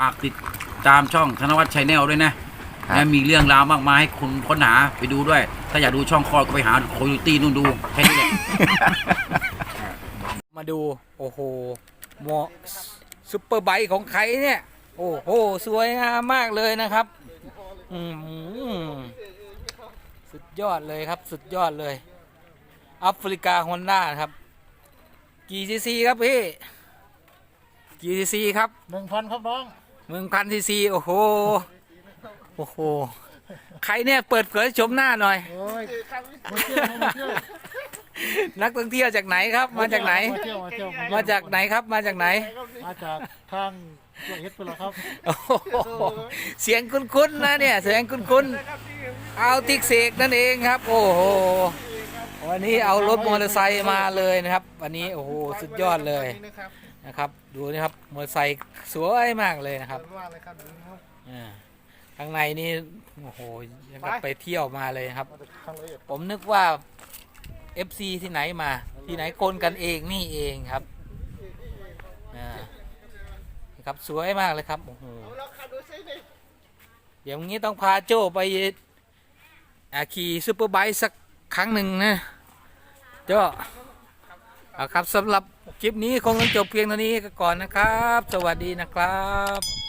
ฝากติดตามช่องธนวัฒน์ชัยแนลด้วยนะและมีเรื่องราวมากมายให้คุณค้นหาไปดูด้วย ถ้าอยากดูช่องคลอดก็ไปหาโคโยตี้นู่นดูแค่นี้แหละ มาดู โอ้โหหมอซุปเปอร์ไบค์ของใครเนี่ย โอ้โห สวยงามมากเลยนะครับ อืมสุดยอดเลยครับ สุดยอดเลยแอฟริกาฮอนด้าครับ กี่ซีซีครับพี่ กี่ซีซีครับ หนึ่งพันครับน้อง เมืองพันซีซีโอ้โห โอ้โห ใครเนี่ยเปิดเผยชมหน้าหน่อย โอ้ยมาเที่ยวมาเที่ยวนักท่องเที่ยวจากไหนครับ มาจากไหน มาเที่ยวมาเที่ยวมาจากไหนครับ มาจากไหน มาจากทางตัวเอสไปแล้วครับโอ้โหเสียงคุ้นๆนะเนี่ย เสียงคุ้นๆเอาติกเสกนั่นเองครับ โอ้โห วันนี้เอารถมอเตอร์ไซค์มาเลยนะครับ วันนี้โอ้โห สุดยอดเลย นะครับ ดูนะครับมอเตอร์ไซค์สวยมากเลยนะครับว่าเลยครับอ่าข้างในนี่โอ้โหยังกับไปเที่ยวมาเลยครับมาจากทางละเอียดผมนึกว่า FC ที่ไหนมา ที่ไหนคนกันเองนี่เองครับอ่านี่ครับสวยมากเลยครับโอ้โหเดี๋ยวงี้ต้องพาโจ้ไปอ่าขี่ซูเปอร์ไบค์สักครั้งหนึ่งนะโจ้เอาครับสำหรับ คลิปนี้คงต้องจบเพียงเท่านี้ก่อนนะครับ สวัสดีนะครับ